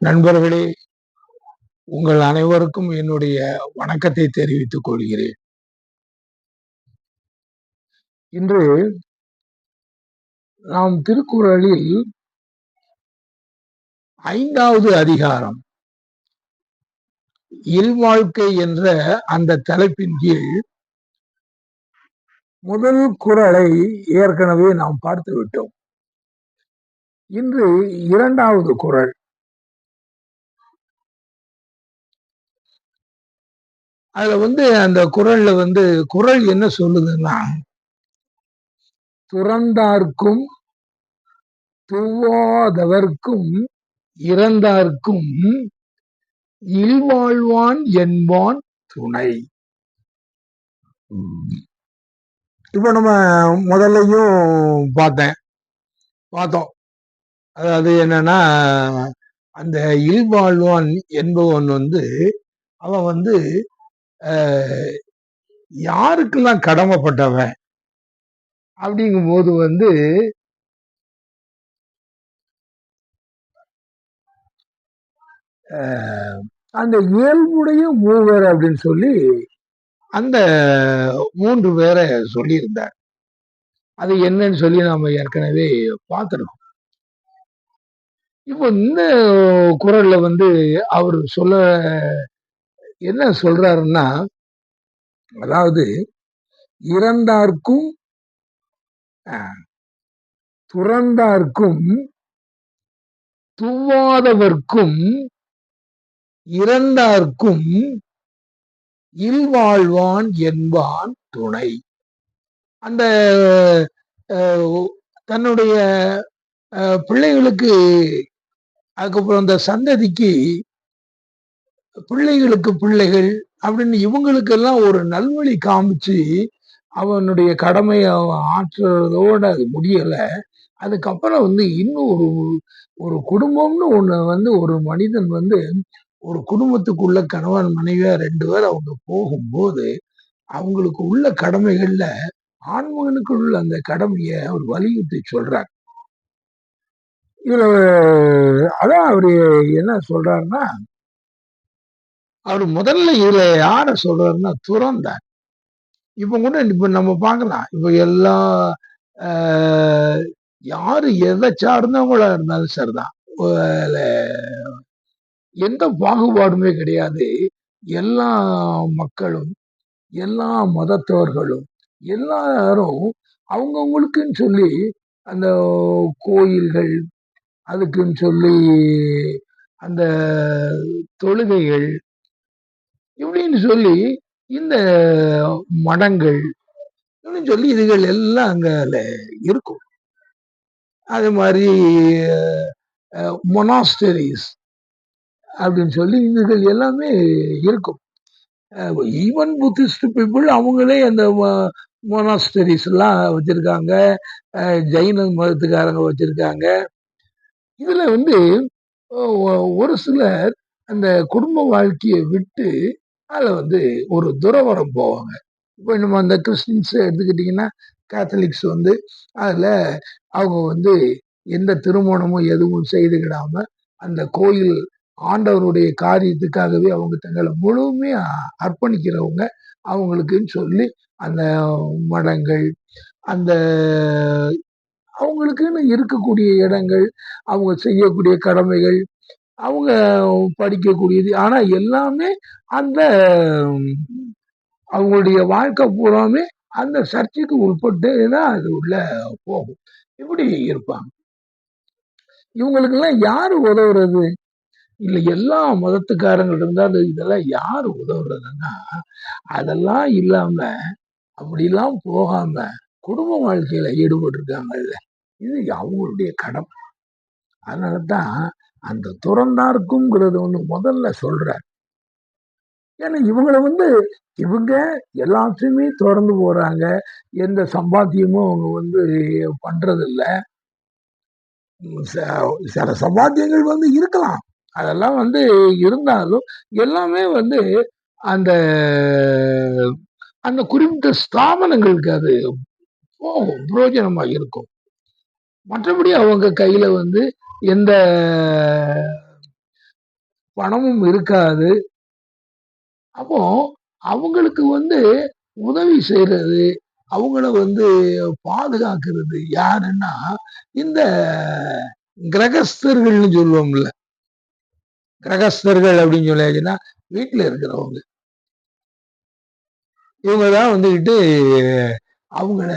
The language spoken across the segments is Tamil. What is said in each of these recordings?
நண்பர்களே உங்கள் அனைவருக்கும் என்னுடைய வணக்கத்தை தெரிவித்துக் கொள்கிறேன். இன்று நாம் திருக்குறளில் ஐந்தாவது அதிகாரம் இல்வாழ்க்கை என்ற அந்த தலைப்பின் கீழ் முதல் குரலை ஏற்கனவே நாம் பார்த்து விட்டோம் இன்று இரண்டாவது குரல் அதுல வந்து அந்த குரல்ல வந்து குரல் என்ன சொல்லுதுன்னா துறந்தார்க்கும் துவாதவர்க்கும் இறந்தார்க்கும் இல்வாழ்வான் என்பான் துணை. இப்ப நம்ம முதல்லையும் பார்த்தேன். பார்த்தோம். அதாவது என்னன்னா அந்த இல்வாழ்வான் என்பவன் வந்து அவன் வந்து யாருக்கெல்லாம் கடமைப்பட்டவன் அப்படிங்கும் போது வந்து அந்த இயல்புடைய மூவர் அப்படின்னு சொல்லி அந்த மூன்று பேரை சொல்லியிருந்தார். அது என்னன்னு சொல்லி நாம ஏற்கனவே பார்த்துருக்கோம். இப்போ இந்த குரல்ல வந்து அவர் சொல்ல என்ன சொல்றாருன்னா அதாவது இறந்தார்க்கும் துறந்தார்க்கும் துவாதவர்க்கும் இறந்தார்க்கும் இல்வாழ்வான் என்பான் துணை. அந்த தன்னுடைய பிள்ளைகளுக்கு அதுக்கப்புறம் அந்த சந்ததிக்கு பிள்ளைகளுக்கு பிள்ளைகள் அப்படின்னு இவங்களுக்கெல்லாம் ஒரு நல்வழி காமிச்சு அவனுடைய கடமையை அவன் ஆற்றுறதோட அது முடியலை. அதுக்கப்புறம் வந்து இன்னும் ஒரு ஒரு குடும்பம்னு ஒன்று வந்து ஒரு மனிதன் வந்து ஒரு குடும்பத்துக்குள்ள கணவன் மனைவியா ரெண்டு பேர் அவங்க போகும்போது அவங்களுக்கு உள்ள கடமைகள்ல ஆண்மகனுக்கு உள்ள அந்த கடமையை அவர் வலியுறுத்தி சொல்றார். இவர் அதான் அவரு என்ன சொல்றாருன்னா அவர் முதல்ல இதுல யார சொல்றாருன்னா துறந்தார். இப்ப கூட இப்ப நம்ம பார்க்கலாம். இப்ப எல்லா யாரு எதை சார்ந்தவங்களா இருந்தாலும் சரிதான். எந்த பாகுபாடுமே கிடையாது. எல்லா மக்களும் எல்லா மதத்தவர்களும் எல்லாரும் அவங்கவுங்களுக்குன்னு சொல்லி அந்த கோயில்கள் அதுக்குன்னு சொல்லி அந்த தொழுகைகள் இப்படின்னு சொல்லி இந்த மடங்கள் சொல்லி இதுகள் எல்லாம் அங்கே இருக்கும். அது மாதிரி மொனாஸ்டரிஸ் அப்படின்னு சொல்லி இதுகள் எல்லாமே இருக்கும். ஈவன் புத்திஸ்ட் பீப்புள் அவங்களே அந்த மொனாஸ்டரிஸ் எல்லாம் வச்சிருக்காங்க. ஜெயின மதத்துக்காரங்க வச்சிருக்காங்க. இதுல வந்து ஒரு சிலர் அந்த குடும்ப வாழ்க்கையை விட்டு அதில் வந்து ஒரு துறவரம் போவாங்க. இப்போ நம்ம அந்த கிறிஸ்டின்ஸ் எடுத்துக்கிட்டிங்கன்னா கேத்தலிக்ஸ் வந்து அதில் அவங்க வந்து எந்த திருமணமும் எதுவும் செய்துக்கிடாம அந்த கோயில் ஆண்டவருடைய காரியத்துக்காகவே அவங்க தங்களை முழுமையாக அர்ப்பணிக்கிறவங்க அவங்களுக்குன்னு சொல்லி அந்த மடங்கள் அந்த அவங்களுக்குன்னு இருக்கக்கூடிய இடங்கள் அவங்க செய்யக்கூடிய கடமைகள் அவங்க படிக்கக்கூடியது. ஆனால் எல்லாமே அந்த அவங்களுடைய வாழ்க்கை பூராமே அந்த சர்ச்சைக்கு உட்பட்டு தான் அது உள்ள போகும். இப்படி இருப்பாங்க. இவங்களுக்கெல்லாம் யாரு உதவுறது? இல்லை எல்லா மதத்துக்காரங்க இருந்தாலும் இதெல்லாம் யாரு உதவுறதுன்னா அதெல்லாம் இல்லாம அப்படிலாம் போகாம குடும்ப வாழ்க்கையில ஈடுபட்டு இருக்காங்கல்ல இது அவங்களுடைய கடமை. அதனால தான் அந்த துறந்தார்க்குங்கிறது ஒண்ணு முதல்ல சொல்ற ஏன்னா இவங்களை வந்து இவங்க எல்லாத்தையுமே திறந்து போறாங்க. எந்த சம்பாத்தியமும் அவங்க வந்து பண்றதில்ல. சில சம்பாத்தியங்கள் வந்து இருக்கலாம். அதெல்லாம் வந்து இருந்தாலும் எல்லாமே வந்து அந்த அந்த குறிப்பிட்ட ஸ்தாபனங்களுக்கு அது போகும் புரோஜனமா இருக்கும். மற்றபடி அவங்க கையில வந்து எந்த பணமும் இருக்காது. அப்போ அவங்களுக்கு வந்து உதவி செய்யறது அவங்கள வந்து பாதுகாக்கிறது யாருன்னா இந்த கிரகஸ்தர்கள்னு சொல்லுவோம்ல. கிரகஸ்தர்கள் அப்படின்னு சொல்லியாச்சுன்னா வீட்டுல இருக்கிறவங்க. இவங்க தான் வந்துக்கிட்டு அவங்கள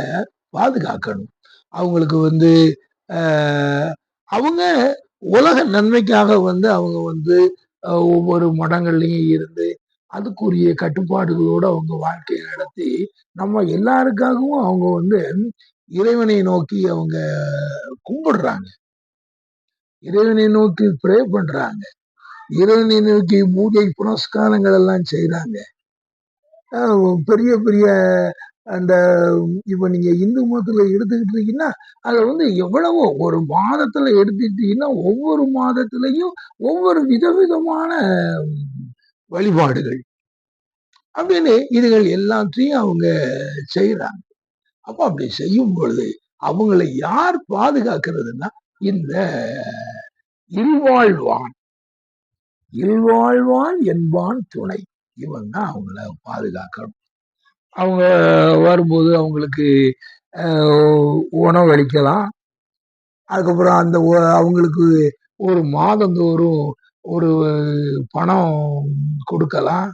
பாதுகாக்கணும். அவங்களுக்கு வந்து அவங்க உலக நன்மைக்காக வந்து அவங்க வந்து ஒவ்வொரு மடங்கள்லையும் இருந்து அதுக்குரிய கட்டுப்பாடுகளோடு அவங்க வாழ்க்கையை நடத்தி நம்ம எல்லாருக்காகவும் அவங்க வந்து இறைவனை நோக்கி அவங்க கும்பிடுறாங்க. இறைவனை நோக்கி ப்ரே பண்றாங்க. இறைவனை நோக்கி பூஜை புனஸ்காரங்கள் எல்லாம் செய்யறாங்க பெரிய பெரிய அந்த இப்போ நீங்கள் இந்து மதத்தில் எடுத்துக்கிட்டீங்கன்னா அதில் வந்து எவ்வளவோ ஒரு மாதத்தில் எடுத்துக்கிட்டீங்கன்னா ஒவ்வொரு மாதத்திலையும் ஒவ்வொரு விதவிதமான வழிபாடுகள். அப்படின்னு இதுகள் எல்லாத்தையும் அவங்க செய்கிறாங்க அப்போ அப்படி செய்யும் பொழுது அவங்களை யார் பாதுகாக்கிறதுனா இந்த இல்வாழ்வான். இல்வாழ்வான் என்பான் துணை. இவன் தான் அவங்கள பாதுகாக்கணும். அவங்க வரும்போது அவங்களுக்கு உணவு அளிக்கலாம். அதுக்கப்புறம் அந்த அவங்களுக்கு ஒரு மாதந்தோறும் ஒரு பணம் கொடுக்கலாம்.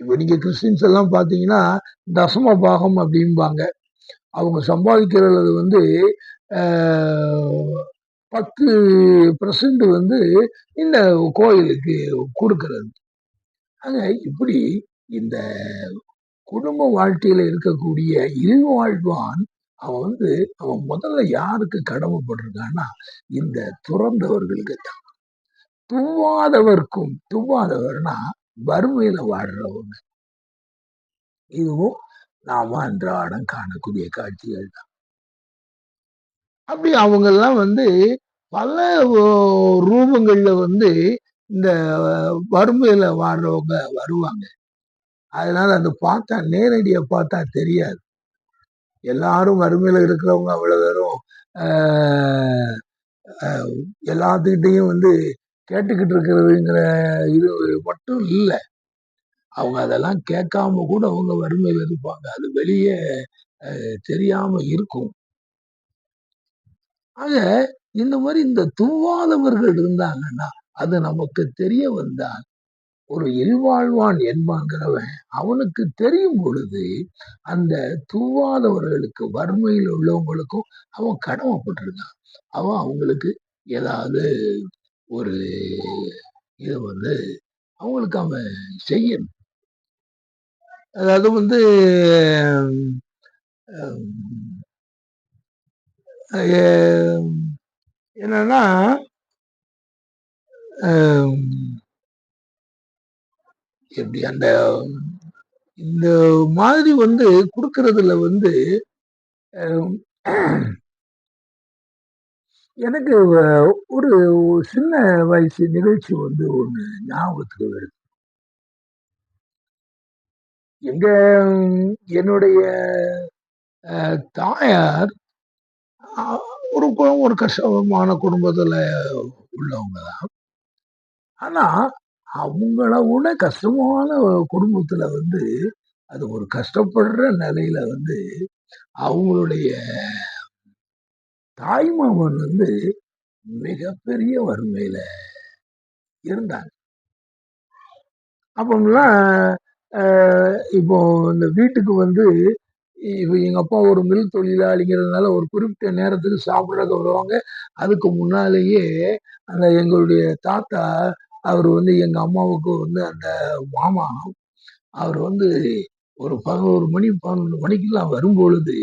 இப்போ நீங்கள் கிறிஸ்டின்ஸ் எல்லாம் பார்த்தீங்கன்னா தசம பாகம் அப்படிம்பாங்க. அவங்க சம்பாதிக்கிறது வந்து பத்து பர்சன்ட் வந்து இந்த கோயிலுக்கு கொடுக்கறது. ஆக இப்படி இந்த குடும்ப வாழ்க்கையில இருக்கக்கூடிய இல்வாழ்வான் அவன் வந்து அவன் முதல்ல யாருக்கு கடமைப்பட்டிருக்கான்னா இந்த துறந்தவர்களுக்கு தான். துவாதவர்க்கும் துவாதவர்னா வறுமையில வாழ்றவங்க. இதுவும் நாம அன்றாடம் காணக்கூடிய காட்சிகள் தான். அப்படி அவங்கெல்லாம் வந்து பல ரூபங்கள்ல வந்து இந்த வறுமையில வாழ்றவங்க வருவாங்க. அதனால அது பார்த்தா நேரடியாக பார்த்தா தெரியாது. எல்லாரும் வறுமையில் இருக்கிறவங்க அவ்வளோ பேரும் எல்லாத்துக்கிட்டையும் வந்து கேட்டுக்கிட்டு இருக்கிறதுங்கிற இது மட்டும் இல்லை. அவங்க அதெல்லாம் கேட்காம கூட அவங்க வறுமையில் இருப்பாங்க. அது வெளியே தெரியாம இருக்கும். ஆக இந்த மாதிரி இந்த துவாதவர்கள் இருந்தாங்கன்னா அது நமக்கு தெரிய வந்தால் ஒரு இல்வாழ்வான் என்பாங்கிறவன் அவனுக்கு தெரியும் பொழுது அந்த தூவாதவர்களுக்கு வறுமையில் உள்ளவங்களுக்கும் அவன் கடமைப்பட்டிருக்கான் அவன் அவங்களுக்கு ஏதாவது ஒரு இதை வந்து அவங்களுக்கு அவன் செய்யணும். அதாவது வந்து என்னன்னா எப்படி அந்த இந்த மாதிரி வந்து கொடுக்கறதுல வந்து எனக்கு ஒரு சின்ன வயசு நிகழ்ச்சி வந்து ஒன்று ஞாபகத்துக்கு வருது. எங்க என்னுடைய தாயார் ஒரு ஒரு கஷ்டமான குடும்பத்தில் உள்ளவங்க தான் ஆனால் அவங்கள விட கஷ்டமான குடும்பத்தில் வந்து அது ஒரு கஷ்டப்படுற நிலையில வந்து அவங்களுடைய தாய்மாமன் வந்து மிகப்பெரிய வறுமையில இருந்தாங்க. அப்போம்லாம் இப்போ இந்த வீட்டுக்கு வந்து இப்போ எங்கள் அப்பா ஒரு மில் தொழிலாளிங்கிறதுனால ஒரு குறிப்பிட்ட நேரத்துக்கு சாப்பிட்றதுக்கு வருவாங்க. அதுக்கு முன்னாலேயே அந்த எங்களுடைய தாத்தா அவர் வந்து எங்கள் அம்மாவுக்கு வந்து அந்த மாமா அவர் வந்து ஒரு பதினோரு மணி பதினொன்று மணிக்கெல்லாம் வரும்பொழுது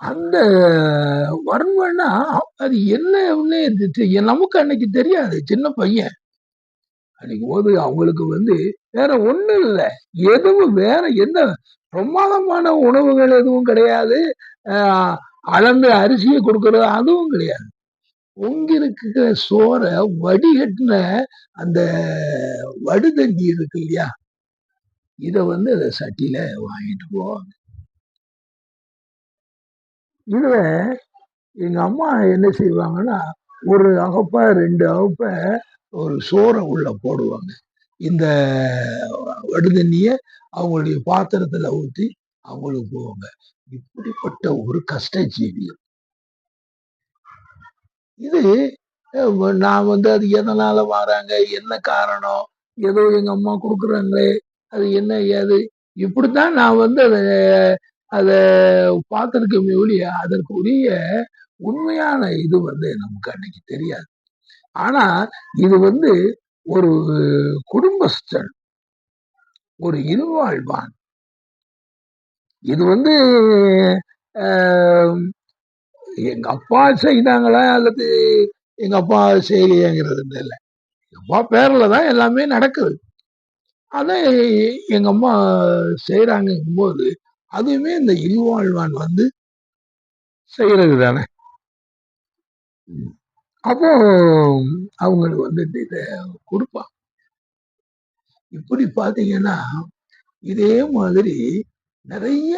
அந்த வருவன்னா அது என்ன நமக்கு அன்னைக்கு தெரியாது சின்ன பையன். அன்னைக்கு போது அவங்களுக்கு வந்து வேற ஒன்றும் இல்லை எதுவும் வேற எந்த பிரமாதமான உணவுகள் எதுவும் கிடையாது அளந்து அரிசியை கொடுக்கறது அதுவும் கிடையாது. பொங்கிருக்கிற சோறை வடிகட்டின அந்த வடுதண்டி இருக்கு இல்லையா? இத வந்து அதை சட்டியில வாங்கிட்டு போவாங்க. இதுல எங்க அம்மா என்ன செய்வாங்கன்னா ஒரு அகப்ப ரெண்டு அகப்ப ஒரு சோறை உள்ள போடுவாங்க. இந்த வடுதண்ணிய அவங்களுடைய பாத்திரத்துல ஊத்தி அவங்களுக்கு போவாங்க. இப்படிப்பட்ட ஒரு கஷ்ட ஜீவியம் இது நான் வந்து அது எதனால வராங்க? என்ன காரணம்? ஏதோ எங்க அம்மா கொடுக்குறாங்களே. அது என்ன ஏது? இப்படித்தான் நான் வந்து அதை அதை பார்த்திருக்கமே ஒழிய அதற்கு உரிய உண்மையான இது வந்து நமக்கு அன்னைக்கு தெரியாது. ஆனா இது வந்து ஒரு குடும்பஸ்தன் ஒரு இருவாழ்வான் இது வந்து எங்க அப்பா செய்தாங்களா அல்லது எங்க அப்பா செய்யலையாங்கிறது இல்லை எங்க அப்பா பேரில் தான் எல்லாமே நடக்குது. அதான் எங்க அம்மா செய்யறாங்கும் போது அதுவுமே இந்த இல்வாழ்வான் வந்து செய்யறது தானே. அப்போ அவங்களுக்கு வந்து இதை கொடுப்பான். இப்படி பார்த்தீங்கன்னா இதே மாதிரி நிறைய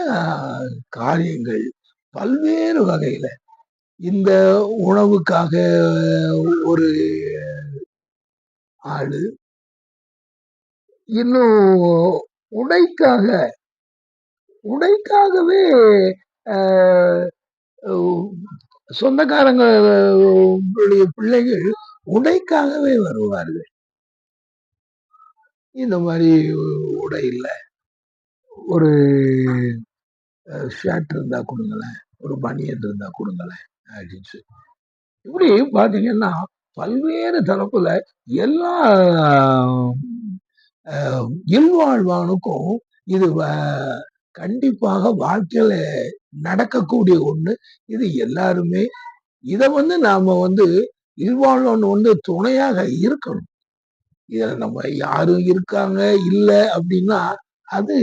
காரியங்கள் பல்வேறு வகையில் இந்த உணவுக்காக ஒரு ஆளு. இன்னும் உடைக்காக உடைக்காகவே ஆஹ், சொந்தக்காரங்களுடைய பிள்ளைகள் உடைக்காகவே வருவார்கள். இந்த மாதிரி உடை ஒரு ஷர்ட் இருந்தா கொடுங்களேன். ஒரு பனியன் இருந்தா கொடுங்களேன். அப்படின்னு இப்படி பார்த்தீங்கன்னா பல்வேறு தரப்புல எல்லா இல்வாழ்வானுக்கும் இது வ- கண்டிப்பாக வாழ்க்கையில நடக்கக்கூடிய ஒண்ணு. இது எல்லாருமே இதை வந்து நாம வந்து இல்வாழ்வான் வந்து துணையாக இருக்கணும். இதுல நம்ம யாரும் இருக்காங்க இல்லை அப்படின்னா அது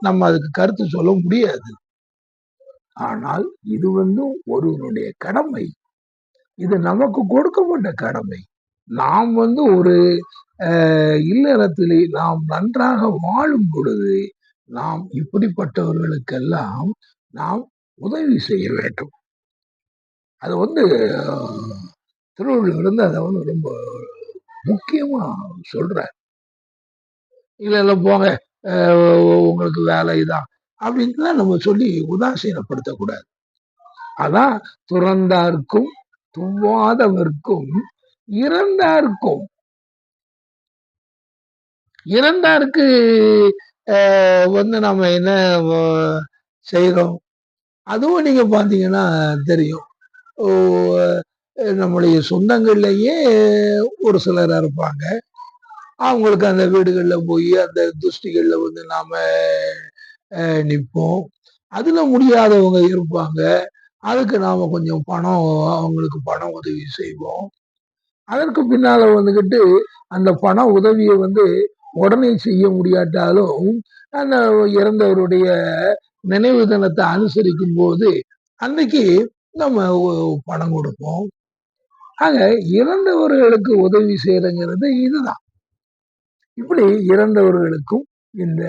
நம்ம அதுக்கு கருத்து சொல்ல முடியாது. ஆனால் இது வந்து ஒருவனுடைய கடமை. இது நமக்கு கொடுக்கப்பட்ட கடமை. நாம் வந்து ஒரு இல்லறத்திலே நாம் நன்றாக வாழும் பொழுது நாம் இப்படிப்பட்டவர்களுக்கெல்லாம் நாம் உதவி செய்ய வேண்டும். அது வந்து அஹ், திருவள்ளுவர் வந்து அதை வந்து ரொம்ப முக்கியமா சொல்றார். இல்லை இல்லை போங்க. உங்களுக்கு வேலை இதான். அப்படின்னு தான் நம்ம சொல்லி உதாசீனப்படுத்தக்கூடாது. அதான் துறந்தார்க்கும் துவாதவர்க்கும் இறந்தார்க்கும் இறந்தாருக்கு வந்து நம்ம என்ன செய்கிறோம் அதுவும் நீங்க பாத்தீங்கன்னா தெரியும். ஓ, அஹ், நம்முடைய சொந்தங்கள்லயே ஒரு சிலர் இருப்பாங்க. அவங்களுக்கு அந்த வீடுகள்ல போய் அந்த துஷ்டிகள்ல வந்து நாம அஹ், அதில் அதுல முடியாதவங்க இருப்பாங்க. அதுக்கு நாம கொஞ்சம் பணம் அவங்களுக்கு பண உதவி செய்வோம். அதற்கு பின்னால வந்துகிட்டு அந்த பண உதவியை வந்து உடனே செய்ய முடியாட்டாலும் அந்த இறந்தவருடைய நினைவு தினத்தை அனுசரிக்கும் போது அன்னைக்கு நம்ம பணம் கொடுப்போம். ஆக இறந்தவர்களுக்கு உதவி செய்யறங்கிறது இதுதான். இப்படி இறந்தவர்களுக்கும் இந்த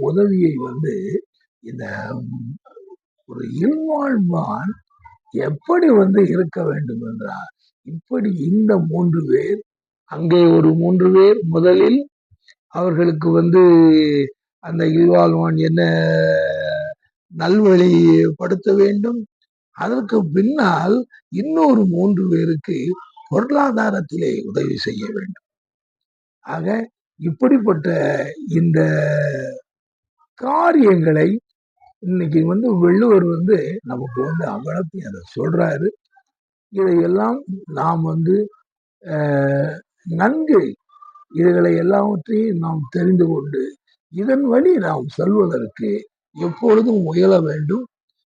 உதவியை வந்து இந்த ஒரு இல்வாழ்வான் எப்படி வந்து இருக்க வேண்டும் என்றால் இப்படி இந்த மூன்று பேர் அங்கே ஒரு மூன்று பேர் முதலில் அவர்களுக்கு வந்து அந்த இல்வாழ்வான் என்ன நல்வழிப்படுத்த வேண்டும். அதற்கு பின்னால் இன்னொரு மூன்று பேருக்கு பொருளாதாரத்திலே உதவி செய்ய வேண்டும். ஆக இப்படிப்பட்ட இந்த காரியங்களை இன்னைக்கு வந்து வள்ளுவர் வந்து நமக்கு வந்து அவ்வளத்தையும் அதை சொல்றாரு. இதையெல்லாம் நாம் வந்து நன்கு இதுகளை எல்லாவற்றையும் நாம் தெரிந்து கொண்டு இதன் வழி நாம் செல்வதற்கு எப்பொழுதும் முயல வேண்டும்.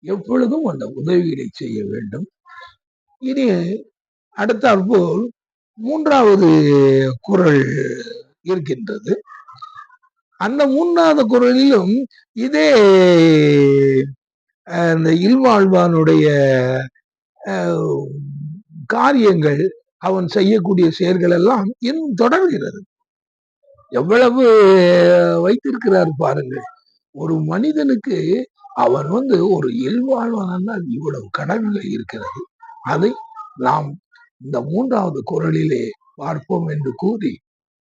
எப்பொழுதும் அந்த உதவிகளை செய்ய வேண்டும். இனி அடுத்தாற்போல் மூன்றாவது குறள் இருக்கின்றது. அந்த மூன்றாவது குரலிலும் இதே அந்த இல்வாழ்வானுடைய காரியங்கள் அவன் செய்யக்கூடிய செயல்கள் எல்லாம் இன்னும் தொடர்கிறது. எவ்வளவு வைத்திருக்கிறார் பாருங்கள். ஒரு மனிதனுக்கு அவன் வந்து ஒரு இல்வாழ்வானால் இவ்வளவு கடவுள்கள் இருக்கிறது. அதை நாம் இந்த மூன்றாவது குரலிலே பார்ப்போம் என்று கூறி